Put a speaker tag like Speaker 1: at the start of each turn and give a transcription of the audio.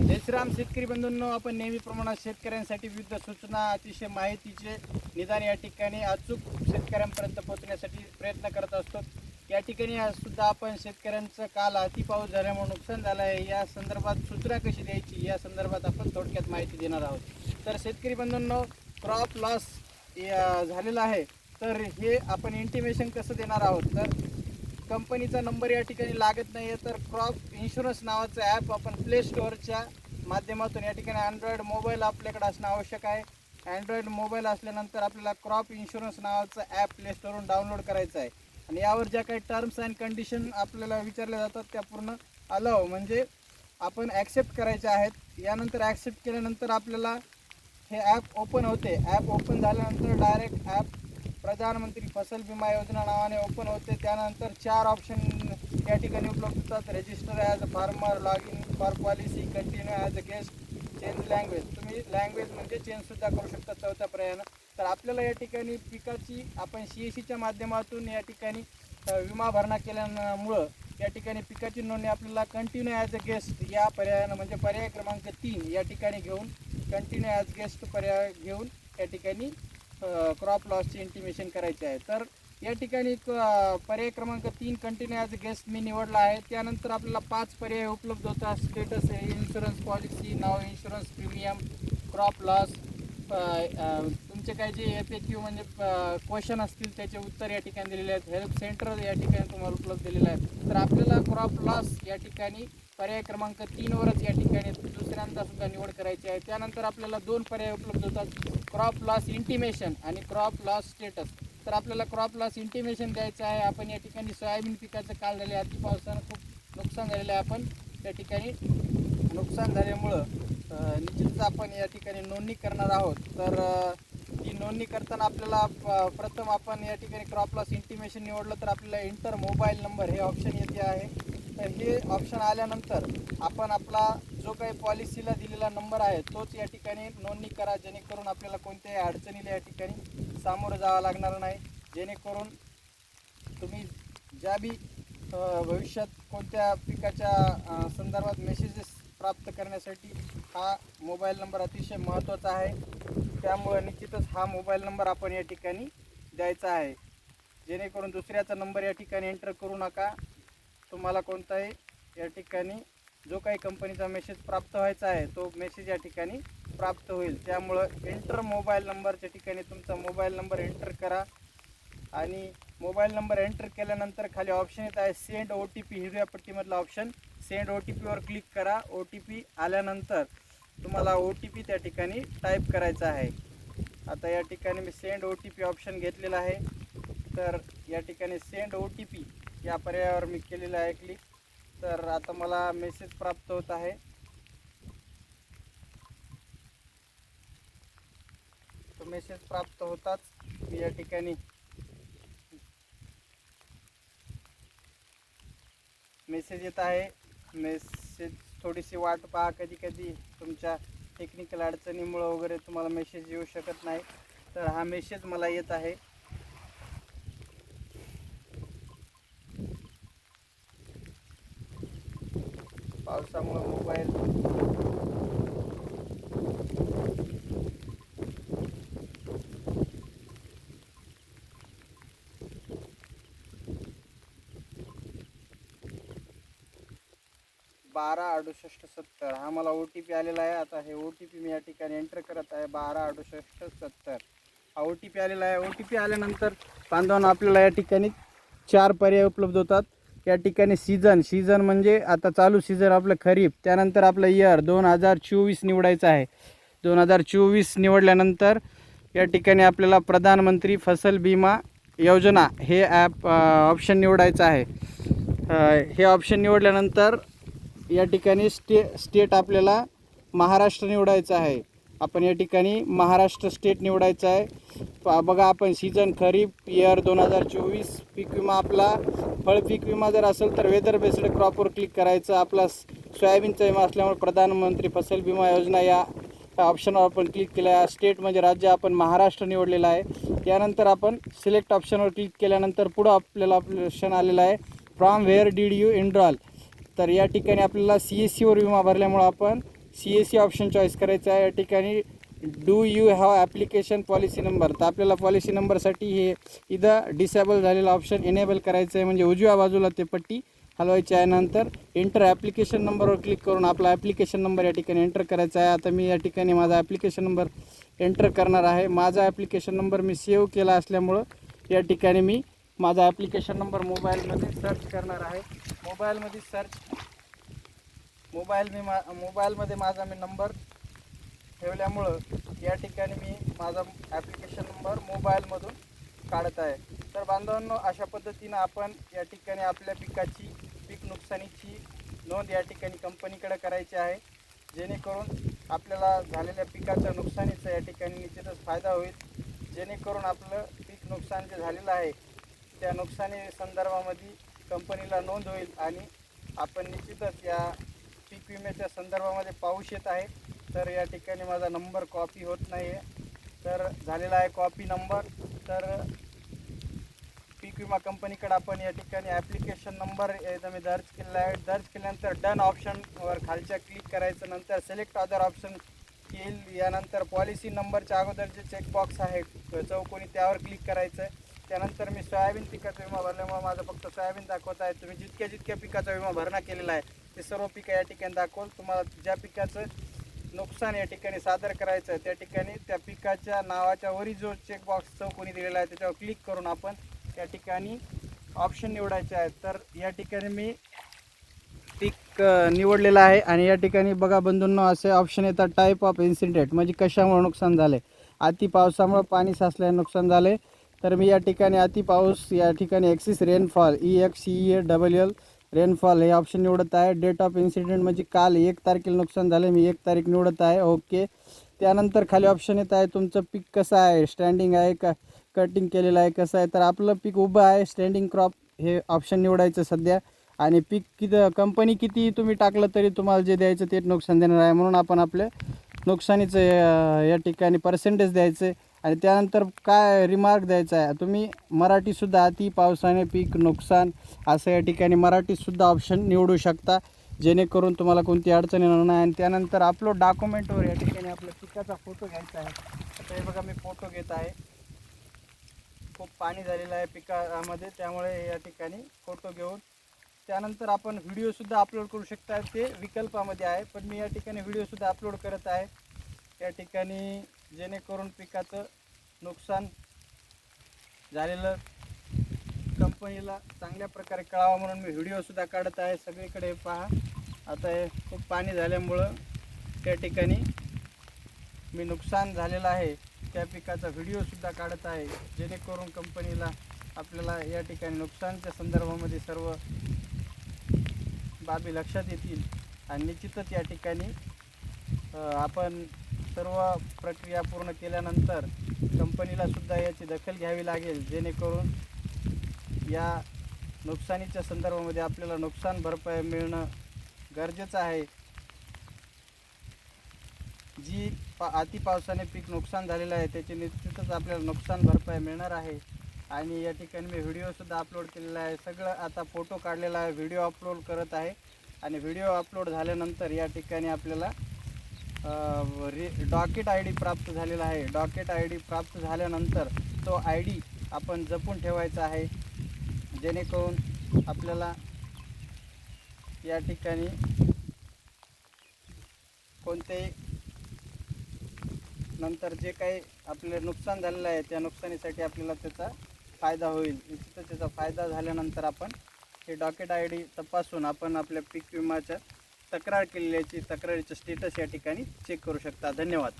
Speaker 1: जय श्रीराम शेतकरी बंधूंनो आपण नेहमीप्रमाणे शेतकऱ्यांसाठी विविध सूचना अतिशय माहितीचे निदान या ठिकाणी अचूक शेतकऱ्यांपर्यंत पोहोचण्यासाठी प्रयत्न करत असतो. या ठिकाणी सुद्धा आपण शेतकऱ्यांचं काल अति पाऊस झाल्यामुळे नुकसान झालं आहे. या संदर्भात सूचना कशी द्यायची? या संदर्भात आपण थोडक्यात माहिती देणार आहोत. तर शेतकरी बंधूंनो क्रॉप लॉस झालेला आहे. तर हे आपण इंटिमेशन कसं देणार आहोत? तर कंपनीचा नंबर या ठिकाणी लागत नाही आहे तर क्रॉप इन्शुरन्स नावाचं ॲप आपण प्ले स्टोअरच्या माध्यमातून या ठिकाणी अँड्रॉइड मोबाईल आपल्याकडे असणं आवश्यक आहे. अँड्रॉइड मोबाईल असल्यानंतर आपल्याला क्रॉप इन्शुरन्स नावाचं ॲप प्ले स्टोअरवरून डाउनलोड करायचं आहे. आणि यावर ज्या काही टर्म्स अँड कंडिशन आपल्याला विचारल्या जातात त्या पूर्ण अलाव म्हणजे आपण ॲक्सेप्ट करायच्या आहेत. यानंतर ॲक्सेप्ट केल्यानंतर आपल्याला हे ॲप ओपन होते. ॲप ओपन झाल्यानंतर डायरेक्ट ॲप प्रधानमंत्री फसल विमा योजना नावाने ओपन होते. त्यानंतर चार ऑप्शन या ठिकाणी उपलब्ध होतात. Register as a farmer log in for policy continue as a guest change language तुम्ही लँग्वेज म्हणजे चेंजसुद्धा करू शकता चौथ्या पर्यायानं तर आपल्याला या ठिकाणी पिकाची आपण सी एस सीच्या माध्यमातून या ठिकाणी विमा भरणा केल्यामुळं या ठिकाणी पिकाची नोंदणी आपल्याला कंटिन्यू ॲज अ गेस्ट या पर्यायानं म्हणजे पर्याय क्रमांक तीन या ठिकाणी घेऊन कंटिन्यू ॲज गेस्ट पर्याय घेऊन या ठिकाणी क्रॉप लॉसची इंटिमेशन करायची आहे. तर या ठिकाणी पर्याय क्रमांक तीन कंटिन्यू ॲज अ गेस्ट मी निवडला आहे. त्यानंतर आपल्याला पाच पर्याय उपलब्ध होतात. स्टेटस इन्शुरन्स पॉलिसी नाव इन्शुरन्स प्रीमियम क्रॉप लॉस तुमचे काही जे एफ ए क्यू म्हणजे क्वेश्चन असतील त्याचे उत्तर या ठिकाणी दिलेले आहेत. हेल्प सेंटर या ठिकाणी तुम्हाला उपलब्ध दिलेलं आहे तर आपल्याला क्रॉप लॉस या ठिकाणी पर्याय क्रमांक तीनवरच या ठिकाणी दुसऱ्यांदा सुद्धा निवड करायची आहे. त्यानंतर आपल्याला दोन पर्याय उपलब्ध होतात. क्रॉप लॉस इंटिमेशन आणि क्रॉप लॉस स्टेटस तर आपल्याला क्रॉप लॉस इंटिमेशन द्यायचं आहे. आपण या ठिकाणी सोयाबीन पिकाचं काल झाले अति पावसानं खूप नुकसान झालेलं आहे आपण. त्या ठिकाणी नुकसान झाल्यामुळं निश्चितच आपण या ठिकाणी नोंदणी करणार आहोत. तर ती ही नोंदणी करताना आपल्याला प- प्रथम आपण या ठिकाणी क्रॉप लॉस इंटिमेशन निवडलं तर आपल्याला इंटर मोबाईल नंबर हे ऑप्शन येते आहे. तर हे ऑप्शन आल्यानंतर आपण आपला जो काही पॉलिसीला दिलेला नंबर आहे तोच या ठिकाणी नोंदणी करा जेणेकरून आपल्याला कोणत्याही अडचणीला या ठिकाणी सामोरं जावं लागणार नाही. जेणेकरून तुम्ही ज्या बी भविष्यात कोणत्या पिकाच्या संदर्भात मेसेजेस प्राप्त करण्यासाठी हा मोबाईल नंबर अतिशय महत्त्वाचा आहे. त्यामुळे निश्चितच हा मोबाईल नंबर आपण या ठिकाणी द्यायचा आहे. जेणेकरून दुसऱ्याचा नंबर या ठिकाणी एंटर करू नका. तुम्हाला कोणताही या ठिकाणी जो काही कंपनीचा मेसेज प्राप्त व्हायचा आहे तो मेसेज या ठिकाणी प्राप्त होईल. त्यामुळं एंटर मोबाईल नंबरच्या ठिकाणी तुमचा मोबाईल नंबर एंटर करा. आणि मोबाईल नंबर एंटर केल्यानंतर खाली ऑप्शन येत आहे सेंड ओ टी पी हिरव्या पट्टीमधला ऑप्शन सेंड ओ टी पीवर क्लिक करा. ओ टी पी आल्यानंतर तुम्हाला ओ टी पी त्या ठिकाणी टाईप करायचा आहे. आता या ठिकाणी मी send O T P option घेतलेला आहे. तर या ठिकाणी सेंड ओ टी पी या पर्यायावर मी केलेलं आहे क्लिक तर आता मला मेसेज प्राप्त होत आहे. तो मेसेज प्राप्त होताच. मी या ठिकाणी मेसेज येत आहे. मेसेज थोडीशी वाट पहा. कधी कधी तुमच्या टेक्निकल अडचणीमुळं वगैरे तुम्हाला मेसेज येऊ शकत नाही. तर हा मेसेज मला येत आहे. पावसामुळं मोबाईल बारा अडुसष्ट सत्तर. हा मला ओ टी पी आलेला आहे. आता हे ओ टी पी मी या ठिकाणी एंटर करत आहे. बारा अडुसष्ट सत्तर. हा ओ टी पी आलेला आहे. ओ टी पी आल्यानंतर बांधवांना आपल्याला या ठिकाणी चार पर्याय उपलब्ध होतात. या ठिकाणी सीझन सीझन म्हणजे आता चालू सीझन आपलं खरीप. त्यानंतर आपलं इयर दोन हजार चोवीस निवडायचं आहे. दोन हजार चोवीस निवडल्यानंतर या ठिकाणी आपल्याला प्रधानमंत्री फसल बिमा योजना हे ॲप ऑप्शन निवडायचं आहे. हे ऑप्शन निवडल्यानंतर या ठिकाणी स्टे स्टेट आपल्याला महाराष्ट्र निवडायचं आहे. आपण या ठिकाणी महाराष्ट्र स्टेट निवडायचं आहे. बघा आपण सीझन खरीप इयर दोन हजार चोवीस पीक विमा आपला. फळ पीक विमा जर असेल तर वेदर बेस्ड क्रॉपवर क्लिक करायचं. आपला सोयाबीनचा विमा असल्यामुळे प्रधानमंत्री फसल विमा योजना या ऑप्शनवर आपण क्लिक केलं. आहे स्टेट म्हणजे राज्य आपण महाराष्ट्र निवडलेलं आहे. त्यानंतर आपण सिलेक्ट ऑप्शनवर क्लिक केल्यानंतर पुढं आपल्याला ऑप्शन आलेलं आहे. From where did you enroll तर या ठिकाणी आपल्याला सी एस सीवर विमा भरल्यामुळं आपण C S C option choice करायचं आहे या ठिकाणी. Do you have application policy number तर आपल्याला पॉलिसी नंबरसाठी हे इथं डिसेबल झालेला ऑप्शन एनेबल करायचं आहे. म्हणजे उजव्या बाजूला ते पट्टी हलवायची आहे नंतर एंटर ॲप्लिकेशन नंबरवर क्लिक करून आपला ॲप्लिकेशन नंबर या ठिकाणी एंटर करायचा आहे. आता मी या ठिकाणी माझा ॲप्लिकेशन नंबर एंटर करणार आहे. माझा ॲप्लिकेशन नंबर मी सेव्ह केला असल्यामुळं या ठिकाणी मी माझा ॲप्लिकेशन नंबर मोबाईलमध्ये सर्च करणार आहे. मोबाईलमध्ये सर्च मोबाईल मी मा मोबाईलमध्ये माझा मी नंबर ठेवल्यामुळं या ठिकाणी मी माझा ॲप्लिकेशन नंबर मोबाईलमधून काढत आहे. तर बांधवांनो अशा पद्धतीनं आपण या ठिकाणी आपल्या पिकाची पीक नुकसानीची नोंद या ठिकाणी कंपनीकडे करायची आहे. जेणेकरून आपल्याला झालेल्या पिकाच्या नुकसानीचा या ठिकाणी निश्चितच फायदा होईल. जेणेकरून आपलं पीक नुकसान जे झालेलं आहे त्या नुकसानी संदर्भामध्ये कंपनीला नोंद होईल आणि आपण निश्चितच या पीक विम्याच्या संदर्भामध्ये पाऊस येत आहे तर या ठिकाणी माझा नंबर कॉपी होत नाही आहे तर झालेला आहे कॉपी नंबर. तर पीक विमा कंपनीकडे आपण या ठिकाणी ॲप्लिकेशन नंबर एकदा मी दर्ज केलेला आहे. दर्ज केल्यानंतर डन ऑप्शनवर खालच्या क्लिक करायचं नंतर सिलेक्ट अदर ऑप्शन येईल. यानंतर पॉलिसी नंबरच्या अगोदर जे चेकबॉक्स आहे चौकोनी त्यावर क्लिक करायचं आहे त्यानंतर मी सोयाबीन पिकाचा विमा भरल्यामुळे माझं फक्त सोयाबीन दाखवत आहे. तुम्ही जितक्या जितक्या पिकाचा विमा भरणा केलेला आहे ते सर्व पिकं या ठिकाणी दाखवून तुम्हाला ज्या पिकाचं नुकसान या ठिकाणी सादर करायचं त्या ठिकाणी त्या पिकाच्या नावाच्या वरी जो चेकबॉक्स चौकोनी दिलेला आहे त्याच्यावर क्लिक करून आपण त्या ठिकाणी ऑप्शन निवडायचे आहेत. तर या ठिकाणी मी पीक निवडलेलं आहे आणि या ठिकाणी बघा बंधूंनो असे ऑप्शन येतात. टाईप ऑफ इन्सिडेंट म्हणजे कशामुळे नुकसान झाले? अति पावसामुळे पाणी साचल्याने नुकसान झाले. तर मी या ठिकाणी अति पाऊस या ठिकाणी excess rainfall E X E A double L rainfall हे ऑप्शन निवडत आहे. डेट ऑफ इन्सिडेंट म्हणजे काल एक तारखेला नुकसान झाले मी एक तारीख निवडत आहे. ओके त्यानंतर खाली ऑप्शन येत आहे तुमचं पीक कसं आहे? स्टँडिंग आहे का? कटिंग केलेलं आहे कसं आहे? तर आपलं पीक उभं आहे. स्टँडिंग क्रॉप हे ऑप्शन निवडायचं सध्या. आणि पीक किती कंपनी किती तुम्ही टाकलं तरी तुम्हाला जे द्यायचं ते नुकसान देणार आहे. म्हणून आपण आपले नुकसानीचं या ठिकाणी पर्सेंटेज द्यायचं आणि त्यानंतर काय रिमार्क द्यायचा आहे? तुम्ही मराठीसुद्धा अति पावसाने पीक नुकसान असं या ठिकाणी मराठीसुद्धा ऑप्शन निवडू शकता. जेणेकरून तुम्हाला कोणती अडचण येणार नाही. आणि त्यानंतर आपलं डॉक्युमेंटवर या ठिकाणी आपल्या पिकाचा फोटो घ्यायचा आहे. आता हे बघा मी फोटो घेत आहे. खूप पाणी झालेलं आहे पिकामध्ये त्यामुळे या ठिकाणी फोटो घेऊन. त्यानंतर आपण व्हिडिओसुद्धा अपलोड करू शकता. ते विकल्पामध्ये आहे. पण मी या ठिकाणी व्हिडिओसुद्धा अपलोड करत आहे. या ठिकाणी जेणेकरून पिकाचं नुकसान झालेलं कंपनीला चांगल्या प्रकारे कळावं म्हणून मी व्हिडिओसुद्धा काढत आहे. सगळीकडे पहा. आता हे खूप पाणी झाल्यामुळं त्या ठिकाणी मी नुकसान झालेलं आहे. त्या पिकाचा व्हिडिओसुद्धा काढत आहे. जेणेकरून कंपनीला आपल्याला या ठिकाणी नुकसानच्या संदर्भामध्ये सर्व बाबी लक्षात येतील. आणि निश्चितच या ठिकाणी आपण सर्व प्रक्रिया पूर्ण केल्यानंतर कंपनीला सुद्धा याची दखल घ्यावी लागेल जेणेकरून या नुकसानीच्या संदर्भामध्ये आपल्याला नुकसान भरपाई मिळणं गरजेचं आहे. जी पा अति पावसाने पीक नुकसान झालेलं आहे त्याची निश्चितच आपल्याला नुकसान भरपाई मिळणार आहे. आणि या ठिकाणी मी व्हिडिओसुद्धा अपलोड केलेला आहे. सगळं आता फोटो काढलेला आहे व्हिडिओ अपलोड करत आहे. आणि व्हिडिओ अपलोड झाल्यानंतर या ठिकाणी आपल्याला रे डॉकेट आय डी प्राप्त झालेला आहे. डॉकेट आय डी प्राप्त झाल्यानंतर तो आय डी आपण जपून ठेवायचा आहे. जेणेकरून आपल्याला या ठिकाणी कोणतेही नंतर जे काही आपले नुकसान झालेलं आहे त्या नुकसानीसाठी आपल्याला त्याचा फायदा होईल. इथं त्याचा फायदा झाल्यानंतर आपण हे डॉकेट आय डी तपासून आपण आपल्या पीक विमाच्या तक्रार केलेल्याची तक्रारीचं स्टेटस या ठिकाणी चेक करू शकता. धन्यवाद.